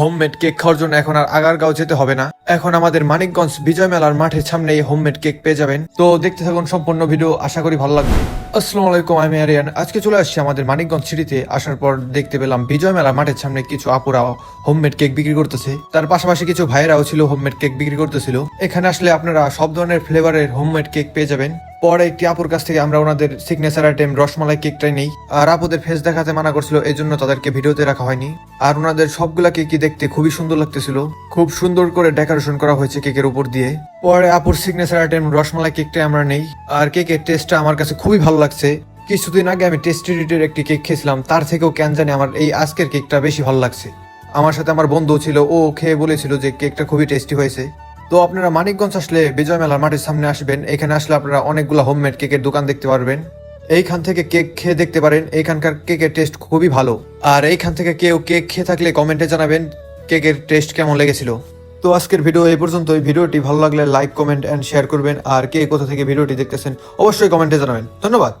Homemade cake খাওয়ার জন্য এখন আর আগারগাঁও যেতে হবে না। এখন আমাদের মানিকগঞ্জ বিজয় মেলার মাঠের সামনে এই হোমমেড কেক পেয়ে যাবেন। তো দেখতে থাকুন সম্পূর্ণ ভিডিও, আশা করি ভালো লাগবে। আসসালামু আলাইকুম, আমি আরিয়ান। আজকে চলে আসছি আমাদের মানিকগঞ্জ সিটিতে। আসার পর দেখতে পেলাম বিজয় মেলার মাঠের সামনে কিছু আপুরা হোমমেড কেক বিক্রি করতেছে। তার পাশাপাশি কিছু ভাইয়েরাও ছিল হোমমেড কেক বিক্রি করতেছিল। এখানে আসলে আপনারা সব ধরনের ফ্লেভারের হোমমেড কেক পেয়ে যাবেন। পরে একটি আপুর কাছ থেকে আমরা ওনাদের সিগনেচার আইটেম রসমালাই কেকটাই নেই। আর আপুদের ফেস দেখাতে মানা করছিল এই জন্য তাদেরকে ভিডিওতে রাখা হয়নি। আর ওনাদের সবগুলা কেকই দেখতে খুবই সুন্দর লাগতেছিল। খুব সুন্দর করে ডেকোরেশন করা হয়েছে কেকের উপর দিয়ে। পরে আপুর সিগনেচার আইটেম রসমালাই কেকটাই আমরা নেই। আর কেকের টেস্টটা আমার কাছে খুবই ভালো লাগছে। কিছুদিন আগে আমি টেস্টি রিটের একটি কেক খেয়েছিলাম, তার থেকেও কেন জানি আমার এই আজকের কেকটা বেশি ভালো লাগছে। আমার সাথে আমার বন্ধু ছিল, ও খেয়ে বলেছিল যে কেকটা খুবই টেস্টি হয়েছে। তো আপনারা মানিকগঞ্জ আসলে বিজয় মেলার মাঠের সামনে আসবেন। এখানে আসলে আপনারা অনেকগুলো হোমমেড কেকের দোকান দেখতে পারবেন। এইখান থেকে কেক খেয়ে দেখতে পারেন। এইখানকার কেকের টেস্ট খুবই ভালো। আর এইখান থেকে কেউ কেক খেয়ে থাকলে কমেন্টে জানাবেন কেকের টেস্ট কেমন লেগেছিল। তো আজকের ভিডিও এই পর্যন্ত এই ভিডিওটি ভালো লাগলে লাইক কমেন্ট অ্যান্ড শেয়ার করবেন। আর কে কোথা থেকে ভিডিওটি দেখতেছেন, অবশ্যই কমেন্টে জানাবেন। ধন্যবাদ।